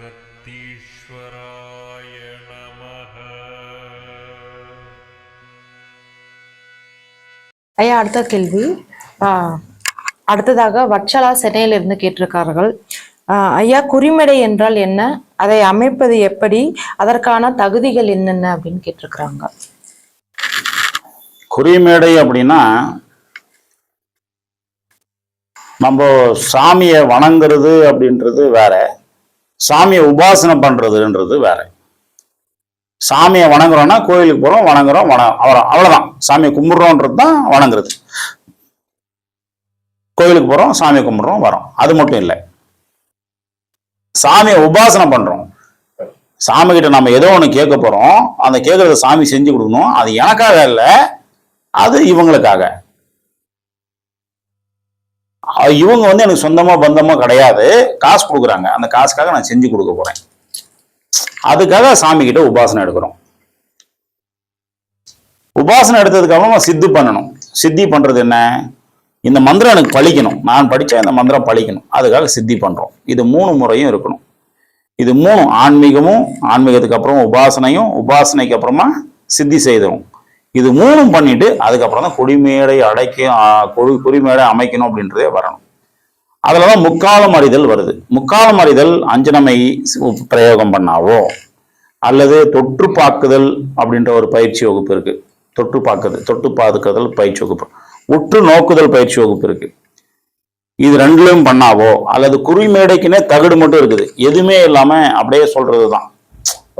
அகத்தீஸ்வராய நமः ஐயா அடுத்த கேள்வி. ஆஹ் அடுத்ததாக வட்சலா சென்னையிலிருந்து கேட்டிருக்கார்கள் ஆஹ் ஐயா குறிமடை என்றால் என்ன? அதை அமைப்பது எப்படி? அதற்கான தகுதிகள் என்னென்ன அப்படின்னு கேட்டிருக்கிறாங்க. குறிமேடை அப்படின்னா நம்ம சாமியை வணங்குறது அப்படின்றது வேற. சாமியை உபாசனை பண்றதுன்றது வேற. சாமியை வணங்குறோம்னா கோயிலுக்கு போறோம் வணங்குறோம் வண அவரை அவ்வளவுதான். சாமியை கும்பிட்றோன்றது தான் வணங்குறது. கோயிலுக்கு போறோம் சாமியை கும்பிடுறோம் வரோம். அது மட்டும் இல்லை. சாமியை உபாசனை பண்றோம். சாமி கிட்ட நம்ம ஏதோ ஒன்று கேட்க போறோம். அந்த கேட்கறத சாமி செஞ்சு கொடுக்கணும். அது எனக்காக இல்லை அது இவங்களுக்காக. இவங்க வந்து எனக்கு சொந்தமா பந்தமா கிடையாது. காசு கொடுக்குறாங்க. அந்த காசுக்காக நான் செஞ்சு கொடுக்க போறேன். அதுக்காக சாமி கிட்ட உபாசனை எடுக்கிறோம். உபாசனை எடுத்ததுக்கு அப்புறமா சித்து பண்ணணும். சித்தி பண்றது என்ன? இந்த மந்திரம் எனக்கு பழிக்கணும். நான் படிச்ச இந்த மந்திரம் பழிக்கணும். அதுக்காக சித்தி பண்றோம். இது மூணு முறையும் இருக்கணும். இது மூணு ஆன்மீகமும் ஆன்மீகத்துக்கு அப்புறம் உபாசனையும் உபாசனைக்கு அப்புறமா சித்தி செய்தோம் இது மூணும் பண்ணிட்டு அதுக்கப்புறம் தான் குடிமேடை அடைக்க கொடி குடி அமைக்கணும் அப்படின்றதே வரணும். அதில் தான் முக்காலம் அறிதல் வருது. முக்காலம் அறிதல் அஞ்சனமை பிரயோகம் பண்ணாவோ? அல்லது தொற்று பாக்குதல் அப்படின்ற ஒரு பயிற்சி வகுப்பு இருக்கு. தொற்று பாக்குதல் தொட்டு பாதுக்குதல் பயிற்சி வகுப்பு. உற்று நோக்குதல் பயிற்சி வகுப்பு இருக்கு. இது ரெண்டுலையும் பண்ணாவோ? அல்லது குறிமேடைக்குன்னே தகடு மட்டும் இருக்குது. எதுவுமே இல்லாம அப்படியே சொல்றது தான்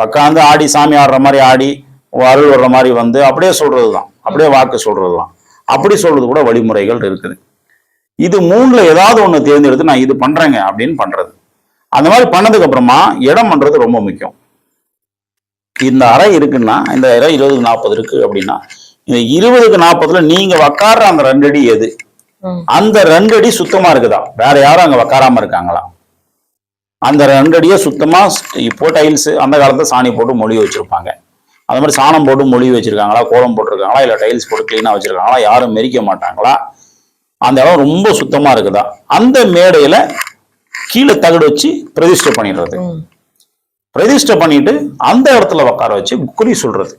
உக்காந்து ஆடி சாமி ஆடுற மாதிரி ஆடி அருள் வர்ற மாதிரி வந்து அப்படியே சொல்றது தான் அப்படியே வாக்கு சொல்றது தான் அப்படி சொல்றது கூட வழிமுறைகள் இருக்குது. இது மூணுல ஏதாவது ஒண்ணு தேர்ந்தெடுத்து நான் இது பண்றேங்க அப்படின்னு பண்றது. அந்த மாதிரி பண்ணதுக்கு அப்புறமா இடம் பண்றது ரொம்ப முக்கியம். இந்த அறை இருக்குன்னா இந்த அறை இருபதுக்கு நாற்பது இருக்கு அப்படின்னா இந்த இருபதுக்கு நாற்பதுல நீங்க உக்காடுற அந்த ரெண்டடி எது? ம். அந்த ரெண்டடி சுத்தமா இருக்குதா? வேற யாரும் அங்க உக்காராம இருக்காங்களா? அந்த ரெண்டடியே சுத்தமா இப்போ டைல்ஸ் அந்த காலத்துல சாணி போட்டு மொழி வச்சிருப்பாங்க. அந்த மாதிரி சாணம் போட்டு மொழி வச்சிருக்காங்களா கோலம் போட்டிருக்காங்களா இல்ல டைல்ஸ் போட்டு கிளீனா வச்சிருக்காங்களா யாரும் மெரிக்க மாட்டாங்களா? அந்த இடம் ரொம்ப சுத்தமா இருக்குதா? அந்த மேடையில கீழே தகடு வச்சு பிரதிஷ்டை பண்ணிடுறது. பிரதிஷ்டை பண்ணிட்டு அந்த இடத்துல உட்கார வச்சு குறி சொல்றது.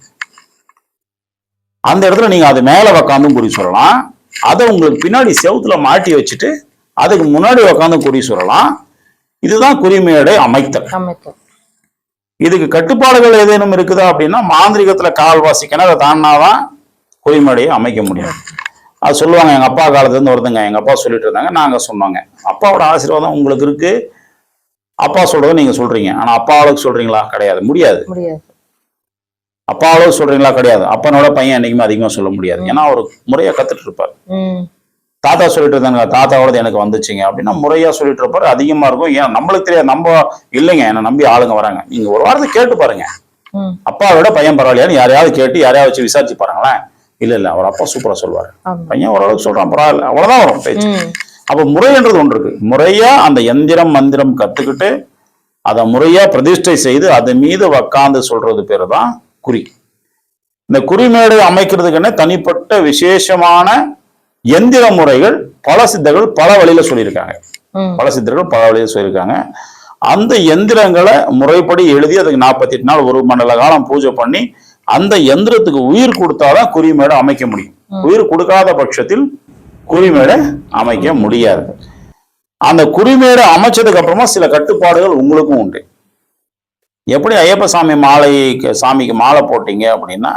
அந்த இடத்துல நீங்க அது மேல உக்காந்தும் குறி சொல்லலாம். அதை உங்களுக்கு பின்னாடி செவுத்துல மாட்டி வச்சுட்டு அதுக்கு முன்னாடி உட்காந்து குறி சொல்லலாம். இதுதான் குறிமேடை அமைத்தல். அமைத்தல். இதுக்கு கட்டுப்பாடுகள் ஏதேனும் இருக்குதா அப்படின்னா மாந்திரிகத்துல கால்வாசி கிணறு தாண்டினாதான் குறிமேடையை அமைக்க முடியும். அது சொல்லுவாங்க எங்க அப்பா காலத்துல இருந்து ஒருத்தங்க எங்க அப்பா சொல்லிட்டு இருந்தாங்க நாங்க சொன்னோங்க. அப்பாவோட ஆசீர்வாதம் உங்களுக்கு இருக்கு. அப்பா சொல்றதை நீங்க சொல்றீங்க. ஆனா அப்பா அளவுக்கு சொல்றீங்களா? கிடையாது. முடியாது. அப்பா அளவுக்கு சொல்றீங்களா? கிடையாது. அப்பனோட பையன் என்னைக்குமே அதிகமா சொல்ல முடியாது. ஏன்னா அவர் முறையா கத்துட்டு இருப்பார். தாத்தா சொல்லிட்டு இருந்தாங்க தாத்தாவோடது எனக்கு வந்துச்சுங்க. அப்படின்னா முறையா சொல்லிட்டு இருப்பாரு. அதிகமா இருக்கும். ஏன்? நம்மளுக்கு தெரியாது. நம்ம இல்லைங்க. என்னை நம்பி ஆளுங்க வராங்க. நீங்க ஒரு வாரத்தை கேட்டு பாருங்க. ம். அப்பாவை விட பையன் பரவாயில்லையான்னு யாரையாவது கேட்டு யாரையாவது வச்சு விசாரிச்சு பாருங்களேன். இல்ல இல்ல. அவர் அப்பா சூப்பரா சொல்லுவாரு. பையன் ஓரளவுக்கு சொல்றான். பரவாயில்ல. அவ்வளவுதான் வரும் பேச்சு. அப்ப முறைன்றது ஒன்று இருக்கு. முறையா அந்த எந்திரம் மந்திரம் கத்துக்கிட்டு அதை முறையா பிரதிஷ்டை செய்து அது மீது உக்காந்து சொல்றது பேரு தான் குறி. இந்த குறிமேடை அமைக்கிறதுக்குன்னு தனிப்பட்ட விசேஷமான எந்திர முறைகள் பல சித்தர்கள் பல வழியில சொல்லியிருக்காங்க. பல சித்தர்கள் பல வழியில சொல்லியிருக்காங்க. அந்த எந்திரங்களை முறைப்படி எழுதி அதுக்கு நாற்பத்தி எட்டு நாள் ஒரு மண்டல காலம் பூஜை பண்ணி அந்த எந்திரத்துக்கு உயிர் கொடுத்தாதான் குறிமேடை அமைக்க முடியும். உயிர் கொடுக்காத பட்சத்தில் குறிமேடை அமைக்க முடியாது. அந்த குறிமேடை அமைச்சதுக்கு அப்புறமா சில கட்டுப்பாடுகள் உங்களுக்கும் உண்டு. எப்படி ஐயப்ப சாமி மாலை சாமிக்கு மாலை போட்டீங்க அப்படின்னா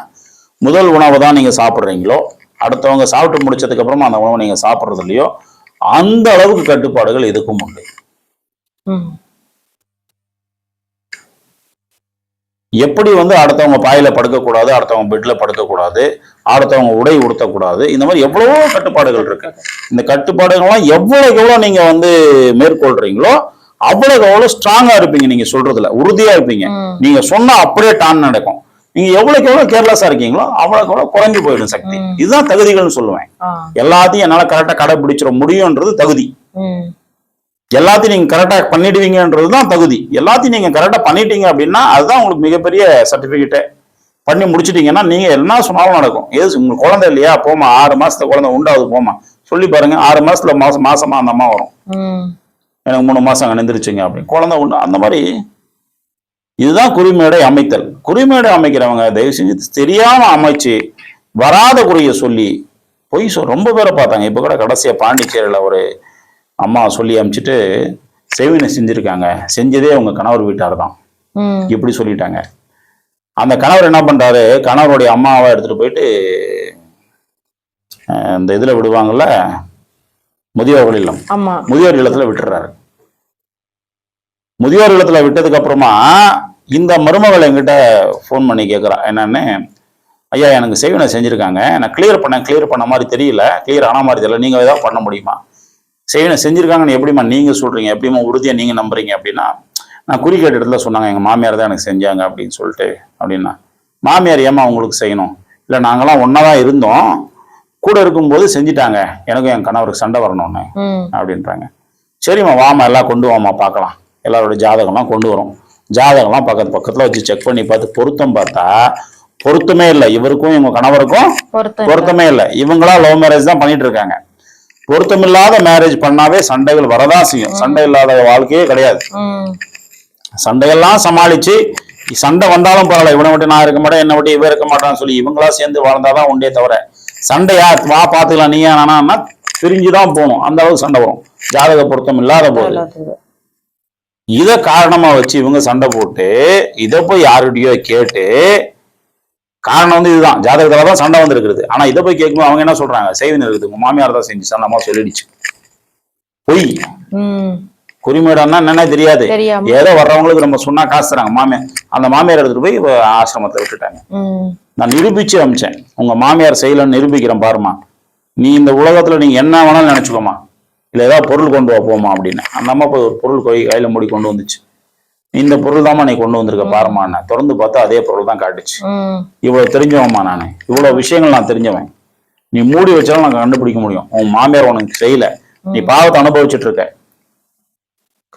முதல் உணவை தான் நீங்க சாப்பிட்றீங்களோ அடுத்தவங்க சாப்பிட்டு முடிச்சதுக்கு அப்புறமா அந்த உணவை நீங்க சாப்பிட்றது இல்லையோ அந்த அளவுக்கு கட்டுப்பாடுகள் இதுக்கும் உண்டு. எப்படி வந்து அடுத்தவங்க பாயில படுக்கக்கூடாது அடுத்தவங்க பெட்ல படுக்கக்கூடாது அடுத்தவங்க உடை உடுத்தக்கூடாது இந்த மாதிரி எவ்வளவோ கட்டுப்பாடுகள் இருக்கு இந்த கட்டுப்பாடுகள்லாம் எவ்வளவுக்கு எவ்வளவு நீங்க வந்து மேற்கொள்றீங்களோ அவ்வளவுக்கு எவ்வளவு ஸ்ட்ராங்கா இருப்பீங்க நீங்க சொல்றதுல உறுதியா இருப்பீங்க. நீங்க சொன்னா அப்படியே டான் நடக்கும் நீங்க எவ்வளவுக்கு எவ்வளவு கேர்லெஸ்ஸா இருக்கீங்களோ அவ்வளவுக்கு எவ்வளவு குறைஞ்சு போயிடும் சக்தி. இதுதான் தகுதிகள்னு சொல்லுவேன். எல்லாத்தையும் என்னால கரெக்டா கடைபிடிச்சிட முடியும்ன்றது தகுதி. எல்லாத்தையும் நீங்க கரெக்டா பண்ணிடுவீங்கன்றது தான் தகுதி. எல்லாத்தையும் நீங்க கரெக்டா பண்ணிட்டீங்க அப்படின்னா அதுதான் உங்களுக்கு மிகப்பெரிய சர்டிபிகேட்டே பண்ணி முடிச்சிட்டீங்கன்னா நீங்க என்ன சொன்னாலும் நடக்கும். ஏது உங்க குழந்தை இல்லையா? போமா ஆறு மாசத்துல குழந்தை உண்டாவது போமா சொல்லி பாருங்க ஆறு மாசத்துல மாசம் மாசமா அந்த அம்மா வரும். எனக்கு மூணு மாசம் அங்க நின்றுச்சுங்க அப்படின்னு. குழந்தை உண்டு அந்த மாதிரி இதுதான் குறிமேடை அமைத்தல். குறிமேடை அமைக்கிறவங்க தயவு செஞ்சு தெரியாம அமைச்சு வராத குறிய சொல்லி பொய் சொல் ரொம்ப பேரை பார்த்தாங்க. இப்போ கூட கடைசியா பாண்டிச்சேரியில் ஒரு அம்மா சொல்லி அனுப்பிச்சிட்டு செவினை செஞ்சிருக்காங்க. செஞ்சதே உங்க கணவர் வீட்டார் தான். இப்படி சொல்லிட்டாங்க. அந்த கணவர் என்ன பண்றாரு? கணவருடைய அம்மாவை எடுத்துட்டு போயிட்டு இந்த இதுல விடுவாங்கல்ல? முதியோர்கள் இல்லம். முதியோர் இல்லத்துல விட்டுறாரு. முதியோர் இல்லத்துல விட்டதுக்கு அப்புறமா இந்த மருமகள் என்கிட்ட ஃபோன் பண்ணி கேட்குறா என்னன்னு ஐயா எனக்கு செய்வனை செஞ்சிருக்காங்க. நான் கிளியர் பண்ணேன் கிளியர் பண்ண மாதிரி தெரியல. கிளியர் ஆன மாதிரி தெரியல. நீங்க ஏதாவது பண்ண முடியுமா? செய்வனை செஞ்சிருக்காங்கன்னு எப்படிம்மா நீங்க சொல்றீங்க? எப்படிம்மா உறுதியா நீங்க நம்புறீங்க? அப்படின்னா நான் குறிக்கேட்ட இடத்துல சொன்னாங்க. எங்க மாமியார் தான் எனக்கு செஞ்சாங்க அப்படின்னு சொல்லிட்டு அப்படின்னா மாமியார் ஏமா உங்களுக்கு செய்யணும்? இல்லை நாங்களாம் ஒன்றா தான் இருந்தோம். கூட இருக்கும்போது செஞ்சிட்டாங்க. எனக்கும் என் கணவருக்கு சண்டை வரணும்னு அப்படின்றாங்க. சரிம்மா வாமா எல்லாம் கொண்டு வாமா பார்க்கலாம். எல்லாரோட ஜாதகம்லாம் கொண்டு வரோம். ஜாதகம்லாம் பக்கத்து பக்கத்தில் வச்சு செக் பண்ணி பார்த்து பொருத்தம் பார்த்தா பொருத்தமே இல்லை. இவருக்கும் இவங்க கணவருக்கும் பொருத்தம் இல்லை. இவங்களா லவ் மேரேஜ் தான் பண்ணிட்டு இருக்காங்க. பொருத்தமில்லாத மேரேஜ் பண்ணாவே சண்டைகள் வரதான் செய்யும். சண்டை இல்லாத வாழ்க்கையே கிடையாது. சண்டையெல்லாம் சமாளிச்சு சண்டை வந்தாலும் பரவாயில்ல. இவனை விட்டு நான் இருக்க மாட்டேன் என்னை விட்டு இவன் இருக்க மாட்டான்னு சொல்லி இவங்களா சேர்ந்து வாழ்ந்தாதான் உண்டே தவிர சண்டையா வா பாத்துக்கலாம் நீயா நானா பிரிஞ்சுதான் போகணும். அந்த அளவுக்கு சண்டை வரும். ஜாதக பொருத்தம் இல்லாத போது. இத காரணமா வச்சு இவங்க சண்டை போட்டு இத போய் யாருடையோ கேட்டு காரணம் வந்து இதுதான். ஜாதகத்துல தான் சண்டை வந்திருக்குது ஆனா இதை போய் கேட்கும்போது அவங்க என்ன சொல்றாங்க? செய்வினர் இருக்குது உங்க மாமியார் தான் செஞ்சு சண்டமா சொல்லிடுச்சு. பொய். குறிமேடம்னா என்னன்னே தெரியாது. ஏதோ வர்றவங்களுக்கு நம்ம சொன்னா காசு தராங்க. மாமியார் அந்த மாமியார் எடுத்துட்டு போய் ஆசிரமத்தை விட்டுட்டாங்க. நான் நிரூபிச்சு அமிச்சேன். உங்க மாமியார் செய்யலன்னு நிரூபிக்கிறேன் பாருமா நீ இந்த உலகத்துல நீங்க என்ன வேணாலும் நினைச்சுக்கோமா இல்ல ஏதாவது பொருள் கொண்டு வா போமா அப்படின்னு. அந்த அம்மா போய் ஒரு பொருள் கொய் கையில மூடி கொண்டு வந்துச்சு. இந்த பொருள் தாம்மா நீ கொண்டு வந்திருக்க பாருமான்னு திறந்து பார்த்தா அதே பொருள் தான் காட்டுச்சு. இவ்வளவு தெரிஞ்சவன்மா நான். இவ்வளவு விஷயங்கள் நான் தெரிஞ்சவன். நீ மூடி வச்சாலும் நான் கண்டுபிடிக்க முடியும். உன் மாமியார் உனக்கு செய்யல. நீ பாவத்தை அனுபவிச்சுட்டு இருக்க.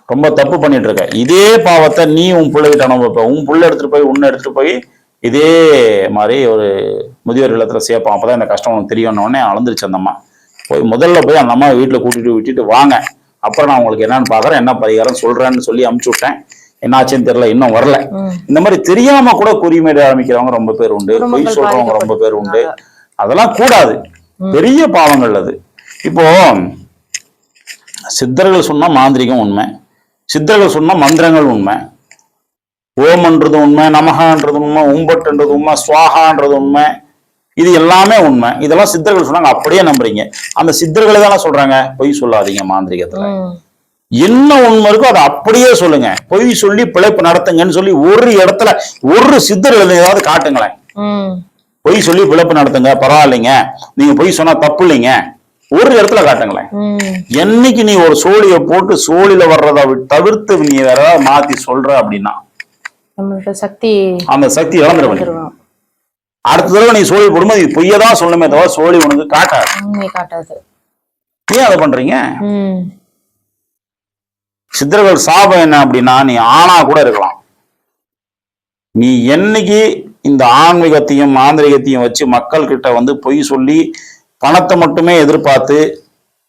ரொம்ப தப்பு பண்ணிட்டு இருக்க. இதே பாவத்தை நீ உன் பிள்ளைகிட்ட அனுபவிப்ப. உன் புள்ள எடுத்துட்டு போய் உன்னை எடுத்துட்டு போய் இதே மாதிரி ஒரு முதியோர் இல்லத்துல சேர்ப்பான் அப்பதான் இந்த கஷ்டம் உனக்கு தெரியும்னு உடனே அளந்துருச்சு அந்த அம்மா. போய் முதல்ல போய் அந்த அம்மா வீட்டுல கூட்டிட்டு விட்டுட்டு வாங்க. அப்புறம் நான் உங்களுக்கு என்னன்னு பாக்குறேன் என்ன பரிகாரம் சொல்றேன்னு சொல்லி அமுச்சு விட்டேன். என்னாச்சுன்னு தெரியல இன்னும் வரல. இந்த மாதிரி தெரியாம கூட குறிமேடு ஆரம்பிக்கிறவங்க ரொம்ப பேர் உண்டு பொய் சொல்றவங்க ரொம்ப பேர் உண்டு. அதெல்லாம் கூடாது. பெரிய பாவங்கள் அது. இப்போ சித்தர்கள் சொன்னா மாந்திரிகம் உண்மை. சித்தர்கள் சொன்னா மந்திரங்கள் உண்மை. ஓம்ன்றது உண்மை நமகான்றது உண்மை உம்பட்டுன்றது உண்மை சுவாகான்றது உண்மை. இது எல்லாமே உண்மை. இதெல்லாம் சித்தர்கள் சொன்னாங்க. அப்படியே நம்புறீங்க. அந்த சித்தர்களை தானே சொல்றாங்க? பொய் சொல்லாதீங்க மாந்திரிகத்துல. என்ன உண்மை இருக்கோ அதை அப்படியே சொல்லுங்க. பொய் சொல்லி பிழைப்பு நடத்துங்கன்னு சொல்லி ஒரு இடத்துல ஒரு சித்தர் ஏதாவது காட்டுங்களேன். பொய் சொல்லி பிழைப்பு நடத்துங்க. பரவாயில்லைங்க. நீங்க பொய் சொன்னா தப்பு இல்லைங்க. ஒரு இடத்துல காட்டுங்களேன். என்னைக்கு நீ ஒரு சோழியை போட்டு சோழில வர்றதை தவிர்த்து நீ வேற மாத்தி சொல்ற அப்படின்னா? சக்தி அந்த சக்தி இழந்துருவ அடுத்த தடவை நீ சோழி போடும்போது நீ பொய்யை தான் சொல்லணுமே தவிர சோழி உனக்கு காட்டாது. ஏன் அதை பண்றீங்க? ம். சித்தர்கள் சாபம் என்ன அப்படின்னா நீ ஆணா கூட இருக்கலாம். நீ என்னைக்கு இந்த ஆன்மீகத்தையும் மாந்திரிகத்தையும் வச்சு மக்கள் கிட்ட வந்து பொய் சொல்லி பணத்தை மட்டுமே எதிர்பார்த்து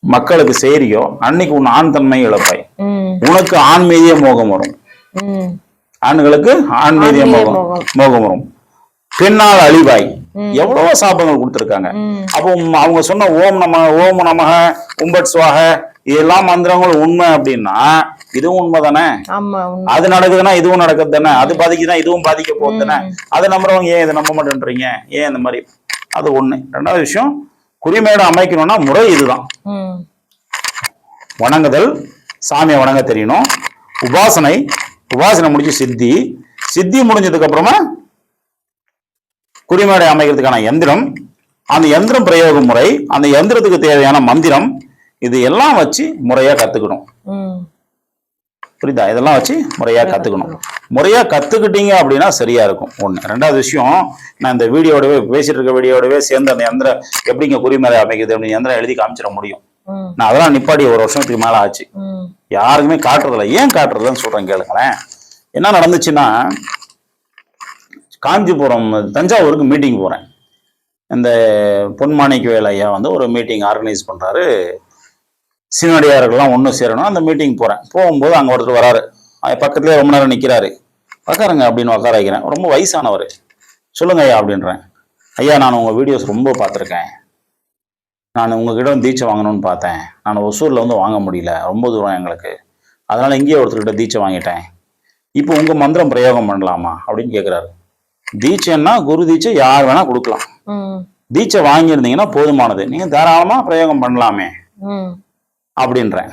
மக்களுக்கு செய்றியோ அன்னைக்கு உன் ஆண் தன்மை இழப்பாய். உனக்கு ஆன்மீதிய மோகம் வரும். ஆண்களுக்கு ஆன்மீதிய மோகம். மோகம் வரும். பெண்ணால் அழிவாய். எவ்வளவோ சாபங்கள் கொடுத்திருக்காங்க. அப்போ அவங்க சொன்ன ஓம் நம ஓம் நமக உம்பட் சுவாக இதெல்லாம் மந்திரங்கள் உண்மை அப்படின்னா இதுவும் உண்மை. தானே அது நடக்குதுன்னா இதுவும் நடக்குது தானே அது பாதிக்குதுன்னா இதுவும் பாதிக்க போகுது தானே. அதை நம்புறவங்க ஏன் இதை நம்ப மாட்டேன்றீங்க? ஏன் இந்த மாதிரி? அது ஒண்ணு. ரெண்டாவது விஷயம் குறிமேடு அமைக்கணும்னா முறை இதுதான். வணங்குதல் சாமியை வணங்க தெரியணும். உபாசனை உபாசனை முடிஞ்சு சித்தி. சித்தி முடிஞ்சதுக்கு அப்புறமா குறிமேடை அமைக்கிறதுக்கான எந்திரம் அந்த எந்திரம் பிரயோக முறை அந்த எந்திரத்துக்கு தேவையான மந்திரம் இது எல்லாம் வச்சு முறையா கத்துக்கணும். புரியுதா? இதெல்லாம் வச்சு முறையா கத்துக்கணும். முறையா கத்துக்கிட்டீங்க அப்படின்னா சரியா இருக்கும். ஒண்ணு. ரெண்டாவது விஷயம் நான் இந்த வீடியோடவே பேசிட்டு இருக்க வீடியோடவே சேர்ந்து அந்த எந்திரம் எப்படிங்க குறிமேடை அமைக்குது அப்படின்னு எந்திரம் எழுதி காமிச்சிட முடியும். நான் அதெல்லாம் நிப்பாடி ஒரு வருஷத்துக்கு மேல ஆச்சு. யாருக்குமே காட்டுறதில்ல. ஏன் காட்டுறதுன்னு சொல்றேன் கேளுங்களேன். என்ன நடந்துச்சுன்னா காஞ்சிபுரம் தஞ்சாவூருக்கு மீட்டிங் போகிறேன் இந்த பொன்மாணிக்கவேல் ஐயா வந்து ஒரு மீட்டிங் ஆர்கனைஸ் பண்ணுறாரு சிவனடியார்கள்லாம் ஒன்று சேரணும் அந்த மீட்டிங் போகிறேன் போகும்போது அங்கே ஒருத்தர் வராரு. பக்கத்துலேயே ரொம்ப நேரம் நிற்கிறாரு உக்காருங்க அப்படின்னு உட்கார வைக்கிறேன் ரொம்ப வயசானவர். சொல்லுங்க ஐயா அப்படின்றேன். ஐயா நான் உங்கள் வீடியோஸ் ரொம்ப பார்த்துருக்கேன். நான் உங்ககிட்ட வந்து தீட்சை வாங்கணும்னு பார்த்தேன். நான் ஒசூரில் வந்து வாங்க முடியல. ரொம்ப தூரம் எங்களுக்கு. அதனால் இங்கேயே ஒருத்தர்கிட்ட தீட்சை வாங்கிட்டேன். இப்போ உங்கள் மந்திரம் பிரயோகம் பண்ணலாமா? அப்படின்னு கேட்குறாரு தீட்சைன்னா குரு தீட்சை யார் வேணால் கொடுக்கலாம். தீட்சை வாங்கியிருந்தீங்கன்னா போதுமானது. நீங்கள் தாராளமாக பிரயோகம் பண்ணலாமே. அப்படின்றேன்.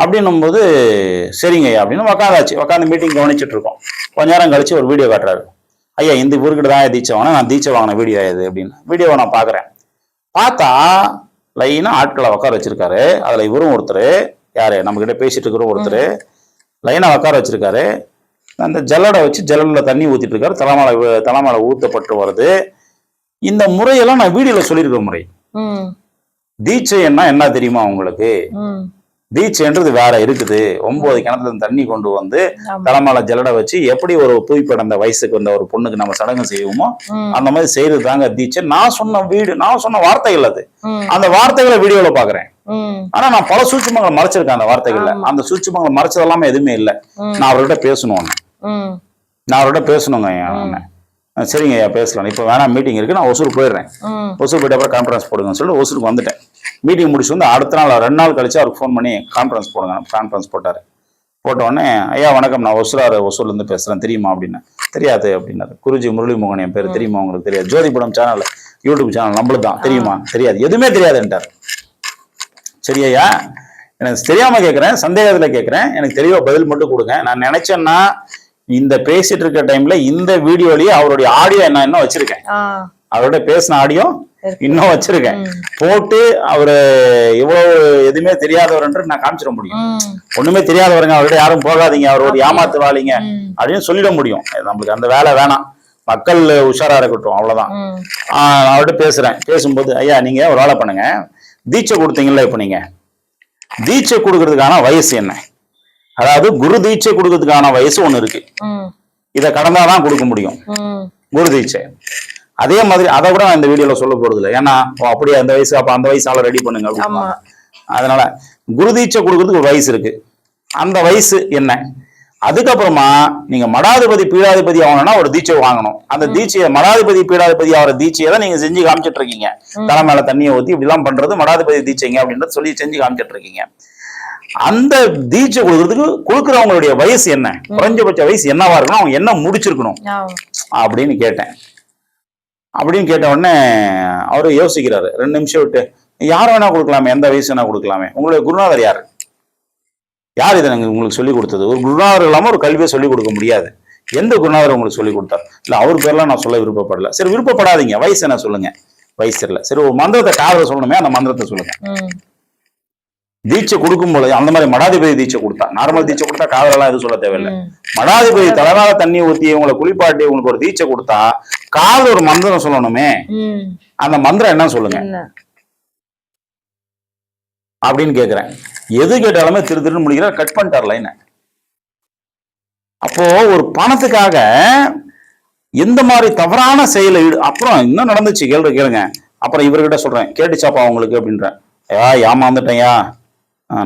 அப்படின்னும்போது சரிங்க ஐயா அப்படின்னு உக்காந்தாச்சு. உட்காந்து மீட்டிங் கவனிச்சிட்டு இருக்கோம் கொஞ்ச நேரம் கழிச்சு ஒரு வீடியோ காட்டுறாரு. ஐயா இந்த இவர்கிட்ட தான் தீட்சை வாங்கினேன். நான் தீட்சை வாங்கின வீடியோ இது அப்படின்னு. வீடியோவை நான் பார்க்குறேன். பார்த்தா லைனாக ஆட்களை உட்கார வச்சிருக்காரு. அதில் இவரும் ஒருத்தர். யாரு? நம்மக்கிட்ட பேசிட்டு இருக்கிற ஒருத்தர். லைனாக உட்கார வச்சிருக்காரு. அந்த ஜல்லடை வச்சு ஜல்லடில் தண்ணி ஊற்றிட்டு இருக்காரு தலைமலை தலைமலை ஊற்றப்பட்டு வருது. இந்த முறையெல்லாம் நான் வீடியோவில் சொல்லியிருக்க முறை. தீட்சைன்னா என்ன தெரியுமா உங்களுக்கு? தீட்சைன்றது வேற இருக்குது. ஒன்பது கிணத்துல தண்ணி கொண்டு வந்து ஆமா. தலைமையில ஜல்லடை வச்சு எப்படி ஒரு புதுப்பிடந்த வயசுக்கு வந்த ஒரு பொண்ணுக்கு நம்ம சடங்கு செய்வோமோ அந்த மாதிரி செய்யறது தாங்க தீட்சை. நான் சொன்ன வீடு நான் சொன்ன வார்த்தைகள் அது. அந்த வார்த்தைகளை வீடியோல பாக்குறேன். ஆனா நான் பல சூட்சுமங்களை மறைச்சிருக்கேன் அந்த வார்த்தைகள்ல. அந்த சூட்சுமங்களை மறைச்சதெல்லாமே எதுவுமே இல்லை. நான் அவர்கிட்ட பேசணும் நான் அவர்கிட்ட பேசணுங்க சரிங்க ஐயா பேசலாம். இப்போ வேணாம் மீட்டிங் இருக்கு நான் ஒசூர் போயிடுறேன். ஒசூர் போயிட்ட அப்புறம் கான்ஃபரன்ஸ் போடுங்கன்னு சொல்லிட்டு ஒசூருக்கு வந்துட்டேன். மீட்டிங் முடிச்சு வந்து அடுத்த நாள் ரெண்டு நாள் கழிச்சு அவருக்கு ஃபோன் பண்ணி கான்ஃபரன்ஸ் போடுங்க கான்ஃபரன்ஸ் போட்டார். போட்ட உடனே ஐயா வணக்கம் நான் ஒசூரார் ஒசூர்லேருந்து பேசுகிறேன் தெரியுமா? அப்படின்னு. தெரியாது அப்படின்னாரு. குருஜி முரளி மோகன் என் பேர் தெரியுமா உங்களுக்கு தெரியாது? ஜோதிபுரம் சேனல் யூடியூப் சேனல் நம்மளுக்கு தான் தெரியுமா? தெரியாது. எதுவுமே தெரியாதுன்ட்டார். சரி ஐயா எனக்கு தெரியாம கேட்குறேன் சந்தேகத்துல கேட்குறேன் எனக்கு தெளிவா பதில் மட்டும் கொடுங்க. நான் நினைச்சேன்னா இந்த பேசிட்டு இருக்க டைம்ல இந்த வீடியோலயே அவருடைய ஆடியோ நான் இன்னும் வச்சிருக்கேன். அவரோட பேசின ஆடியோ. இன்னும் வச்சிருக்கேன். போட்டு அவரு இவ்வளவு எதுவுமே தெரியாதவர்ன்ற நான் காமிச்சிட முடியும். ஒண்ணுமே தெரியாதவருங்க அவர்கிட்ட யாரும் போகாதீங்க அவர் ஒரு ஏமாத்துவாளிங்க அப்படின்னு சொல்லிட முடியும். நம்மளுக்கு அந்த வேலை வேணாம். மக்கள் உஷாரா இருக்கட்டும் அவ்வளவுதான். நான் அவர்கிட்ட பேசுறேன். பேசும்போது ஐயா நீங்க ஒரு வேலை பண்ணுங்க. தீட்சை கொடுத்தீங்கல்ல இப்ப நீங்க? தீட்சை கொடுக்கறதுக்கான வயசு என்ன? அதாவது குரு தீட்சை கொடுக்கறதுக்கான வயசு ஒண்ணு இருக்கு. இதை கடந்தாதான் கொடுக்க முடியும். குரு தீட்சை. அதே மாதிரி அதை கூட நான் இந்த வீடியோல சொல்ல போறது இல்லை ஏன்னா அப்படியே அந்த வயசு அப்ப அந்த வயசு ஆள ரெடி பண்ணுங்க அப்படின்னு. அதனால குரு தீட்சை கொடுக்கறதுக்கு ஒரு வயசு இருக்கு. அந்த வயசு என்ன? அதுக்கப்புறமா நீங்க மடாதிபதி பீடாதிபதி ஆகணும்னா ஒரு தீட்சை வாங்கணும். அந்த தீட்சையை மடாதிபதி பீடாதிபதி ஆகிற தீட்சையை தான் நீங்க செஞ்சு காமிச்சிட்டு இருக்கீங்க. தலை மேல தண்ணியை ஊத்தி இப்படிலாம் பண்றது மடாதிபதி தீட்சைங்க அப்படின்றது சொல்லி செஞ்சு காமிச்சிட்டு இருக்கீங்க. அந்த தீட்சை கொடுக்கறதுக்கு கொடுக்குறவங்களுடைய வயசு என்ன? குறைஞ்சபட்ச வயசு என்னவா இருக்கணும் அவங்க என்ன முடிச்சிருக்கணும்? அப்படின்னு கேட்டேன். அப்படின்னு கேட்ட உடனே அவரு யோசிக்கிறாரு. ரெண்டு நிமிஷம் விட்டு யார் வேணா கொடுக்கலாமே எந்த வயசு வேணா கொடுக்கலாமே. உங்களுடைய குருநாதர் யார்? யார் இதை எனக்கு உங்களுக்கு சொல்லி கொடுத்தது? ஒரு குருநாதர் இல்லாம ஒரு கல்வியை சொல்லி கொடுக்க முடியாது. எந்த குருநாதர் உங்களுக்கு சொல்லி கொடுத்தார்? இல்ல அவர் பேர்லாம் நான் சொல்ல விருப்பப்படல. சரி விருப்பப்படாதீங்க. வயசு என்ன சொல்லுங்க? வயசு இல்லை சரி ஒரு மந்திரத்தை காதல சொல்லணுமே அந்த மந்திரத்தை சொல்லுங்க. தீட்சை கொடுக்கும் பொழுது அந்த மாதிரி மடாதிபதி தீட்சை கொடுத்தா நார்மல் தீட்சை கொடுத்தா காதலெல்லாம் எதுவும் சொல்ல தேவையில்லை. மடாதிபதி தலைவார தண்ணி ஊத்தி உங்களை குளிப்பாட்டி உங்களுக்கு ஒரு தீட்சை கொடுத்தா காதல் ஒரு மந்திரம் சொல்லணுமே. அந்த மந்திரம் என்ன சொல்லுங்க? அப்படின்னு கேக்குறேன். எது கேட்டாலுமே திரு திருன்னு முடிக்கிற கட் பண்ணிட்டார் லைனை அப்போ ஒரு பணத்துக்காக எந்த மாதிரி தவறான செயலை அப்புறம் இன்னும் நடந்துச்சு கேள்வி கேளுங்க. அப்புறம் இவர்கிட்ட சொல்றேன் கேட்டுச்சாப்பா உங்களுக்கு அப்படின்றேன் ஐயா ஏமாந்துட்டேன்யா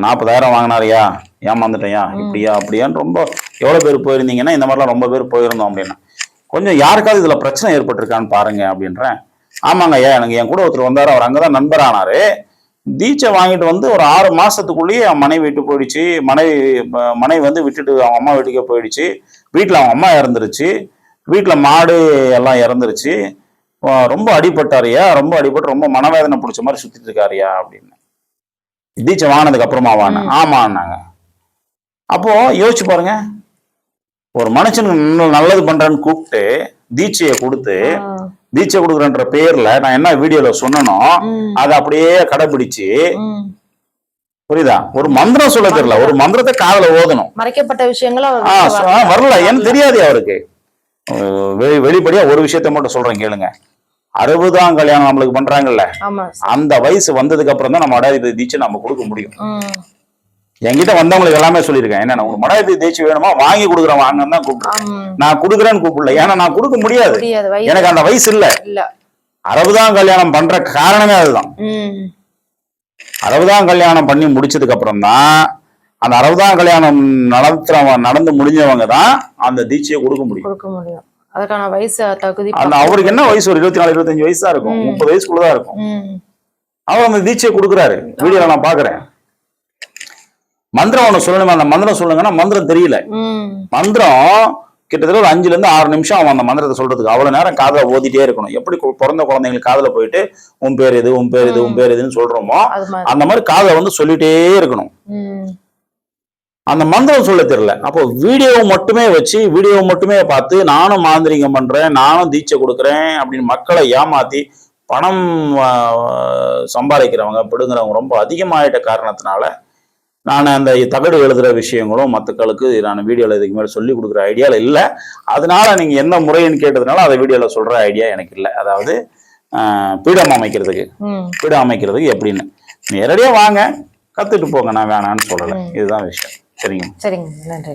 நாற்பதாயிரம் வாங்கினாருயா ஏமாந்துட்டேன்யா இப்படியா அப்படியான்னு ரொம்ப எவ்வளவு பேர் போயிருந்தீங்கன்னா இந்த மாதிரிலாம் ரொம்ப பேர் போயிருந்தோம் அப்படின்னா. கொஞ்சம் யாருக்காவது இதுல பிரச்சனை ஏற்பட்டிருக்கான்னு பாருங்க அப்படின்றேன். ஆமாங்க ஐயா எனக்கு என் கூட ஒருத்தர் வந்தாரு. அவர் அங்கதான் நண்பரானாரு தீட்சை வாங்கிட்டு வந்து ஒரு ஆறு மாசத்துக்குள்ளேயே அவன் மனைவி விட்டு போயிடுச்சு. மனைவி மனைவி வந்து விட்டுட்டு அவங்க அம்மா வீட்டுக்கே போயிடுச்சு. வீட்டில் அவங்க அம்மா இறந்துருச்சு. வீட்டில் மாடு எல்லாம் இறந்துருச்சு. ரொம்ப அடிபட்டாருயா ரொம்ப அடிபட்டு ரொம்ப மனவேதனை பிடிச்ச மாதிரி சுத்திட்டு இருக்காருயா அப்படின்னு. தீட்சை வாங்கினதுக்கு அப்புறமா வாங்க ம். ஆமான்னாங்க. அப்போ யோசிச்சு பாருங்க. ஒரு மனுஷனுக்கு நல்ல- நல்லது பண்றேன்னு கூப்பிட்டு தீட்சையை கொடுத்து. தீட்சை கொடுக்குறன்ற பேர்ல நான் என்ன வீடியோல சொன்னனோ அதை அப்படியே கடைபிடிச்சு புரியுதா? ஒரு மந்திரம் சொல்ல தெரியல. ஒரு மந்திரத்தை காதுல ஓதணும். மறைக்கப்பட்ட விஷயங்கள் வரல. ஏன்னு தெரியாது அவருக்கு. வெளிப்படையா ஒரு விஷயத்த மட்டும் சொல்றேன் கேளுங்க. அறுபதாம் கல்யாணம் நம்மளுக்கு பண்றாங்கல்ல. அந்த வயசு வந்ததுக்கு அப்புறம் தான் நம்ம மடாதிபதி தீட்சை நம்ம கொடுக்க முடியும். என்கிட்ட வந்தவங்களுக்கு எல்லாமே சொல்லியிருக்கேன். என்ன உங்களுக்கு மடாதிபதி தீட்சை வேணுமா? வாங்கி கொடுக்குறேன் வாங்கன்னு தான் கூப்பிடுறேன். நான் கொடுக்குறேன்னு கூப்பிடல. ஏன்னா நான் கொடுக்க முடியாது. எனக்கு அந்த வயசு இல்ல. அறுபதாம் கல்யாணம் பண்ற காரணமே அதுதான். அறுபதாம் கல்யாணம் பண்ணி முடிச்சதுக்கு அப்புறம் தான் அந்த அறுபதாம் கல்யாணம் நடத்துறவங்க நடந்து முடிஞ்சவங்க தான் அந்த தீட்சையை கொடுக்க முடியும். அதுக்கான வயசு தகுதி அந்த அவருக்கு என்ன வயசு? ஒரு இருபத்தி நாலு இருபத்தஞ்சு வயசு தான் இருக்கும். முப்பது வயசுக்குள்ளதான் இருக்கும். அவர் அந்த தீட்சையை கொடுக்குறாரு. வீடியோல நான் பாக்குறேன் மந்திரம் ஒண்ணு சொல்லணுமே? அந்த மந்திரம் சொல்லுங்கன்னா மந்திரம் தெரியல. மந்திரம் கிட்டத்தட்ட ஒரு அஞ்சுல இருந்து ஆறு நிமிஷம் அவன் அந்த மந்திரத்தை சொல்றதுக்கு. அவ்வளவு நேரம் காதுல ஓதிட்டே இருக்கணும். எப்படி பிறந்த குழந்தைங்களுக்கு காதுல போயிட்டு உன் பேர் இது உன் பேர் இது உன் பேர் இதுன்னு சொல்றோமோ அந்த மாதிரி காதுல வந்து சொல்லிட்டே இருக்கணும். அந்த மந்திரம் சொல்ல தெரியல. அப்போ வீடியோவை மட்டுமே வச்சு வீடியோவை மட்டுமே பார்த்து நானும் மாந்திரிகம் பண்றேன் நானும் தீட்சை கொடுக்குறேன் அப்படின்னு மக்களை ஏமாத்தி பணம் சம்பாதிக்கிறவங்க பிடுங்குறவங்க ரொம்ப அதிகமாயிட்ட காரணத்தினால நான் அந்த தகடு எழுதுற விஷயங்களும் மற்றக்களுக்கு நான் வீடியோவில் இதுக்கு மேலே சொல்லி கொடுக்குற ஐடியாவில் இல்லை. அதனால நீங்கள் என்ன முறைன்னு கேட்டதுனால அதை வீடியோவில் சொல்கிற ஐடியா எனக்கு இல்லை. அதாவது பீடம் அமைக்கிறதுக்கு. பீடம் அமைக்கிறதுக்கு எப்படின்னு. நேரடியாக வாங்க. கற்றுட்டு போங்க. நான் வேணான்னு சொல்லலை. இதுதான் விஷயம். சரிங்க சரிங்க நன்றி.